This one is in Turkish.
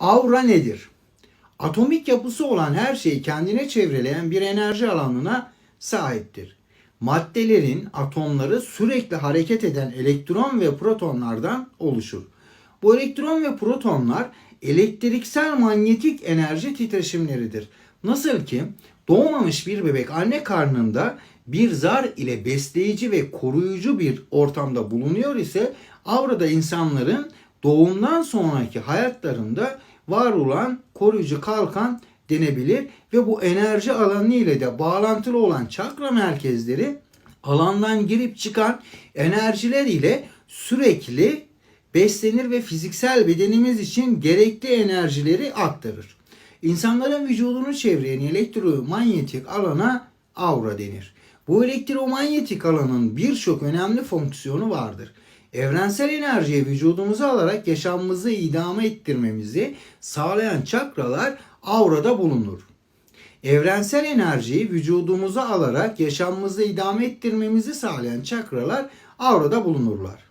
Aura nedir? Atomik yapısı olan her şeyi kendine çevreleyen bir enerji alanına sahiptir. Maddelerin atomları sürekli hareket eden elektron ve protonlardan oluşur. Bu elektron ve protonlar elektriksel manyetik enerji titreşimleridir. Nasıl ki doğmamış bir bebek anne karnında bir zar ile besleyici ve koruyucu bir ortamda bulunuyor ise avrada insanların doğumdan sonraki hayatlarında var olan koruyucu kalkan denebilir ve bu enerji alanı ile de bağlantılı olan çakra merkezleri alandan girip çıkan enerjiler ile sürekli beslenir ve fiziksel bedenimiz için gerekli enerjileri aktarır. İnsanların vücudunu çevreyen elektromanyetik alana aura denir. Bu elektromanyetik alanın birçok önemli fonksiyonu vardır. Evrensel enerjiyi vücudumuza alarak yaşamımızı idame ettirmemizi sağlayan çakralar aurada bulunur. Evrensel enerjiyi vücudumuza alarak yaşamımızı idame ettirmemizi sağlayan çakralar aurada bulunurlar.